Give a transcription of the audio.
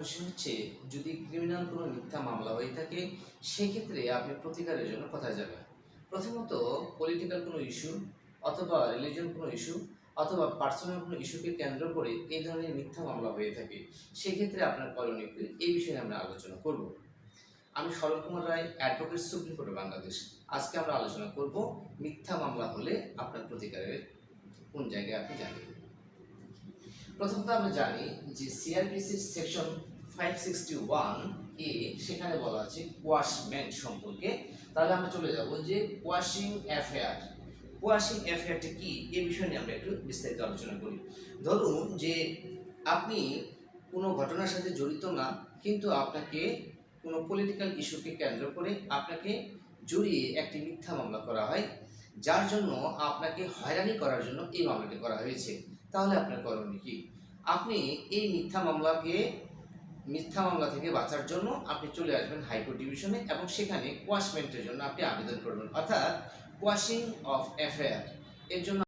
হচ্ছে, যদি ক্রিমিনাল কোনো মিথ্যা মামলা হয়ে থাকে, সেক্ষেত্রে আপনি প্রতিকারের জন্য কোথায় যাবেন? প্রথমত পলিটিক্যাল কোনো ইস্যু অথবা রিলিজন কোনো ইস্যু অথবা পার্সোনাল কোনো ইস্যুকে কেন্দ্র করে এই ধরনের মিথ্যা মামলা হয়ে থাকে, সেক্ষেত্রে আপনার করণীয় এই বিষয়ে আমরা আলোচনা করব। আমি Sharat Kumar Roy advocate supreme court Bangladesh. আজকে আমরা আলোচনা করব মিথ্যা মামলা হলে আপনার প্রতিকারের কোন জায়গায় আপনি যাবেন। প্রথমত আমরা জানি যে সিআরপিসির section five sixty one A সেখানে বলা আছে ওয়াশমেন্ট সম্পর্কে। তাহলে আমরা চলে যাব যে ওয়াশিং অ্যাফেয়ার ওয়াশিং অ্যাফেয়ারটা কি? এই বিষয় নিয়ে আমরা একটু বিস্তারিত আলোচনা করি। ধরুন যে আপনি কোনো ঘটনার সাথে জড়িত না, কিন্তু আপনাকে কোনো পলিটিক্যাল ইস্যুকে কেন্দ্র করে আপনাকে জড়িয়ে একটি মিথ্যা মামলা করা হয়, যার জন্য আপনাকে হয়রানি করার জন্য এই মামলাটি করা হয়েছে। তাহলে আপনার করণীয় কি? আপনি এই মিথ্যা মামলাকে মিথ্যা মামলা থেকে বাঁচার জন্য আপনি চলে আসবেন হাইকোর্ট ডিভিশনে এবং সেখানে কোয়াশমেন্টের জন্য আপনি আবেদন করবেন। অর্থাৎ কোয়াশিং অফ অ্যাফেয়ার এর জন্য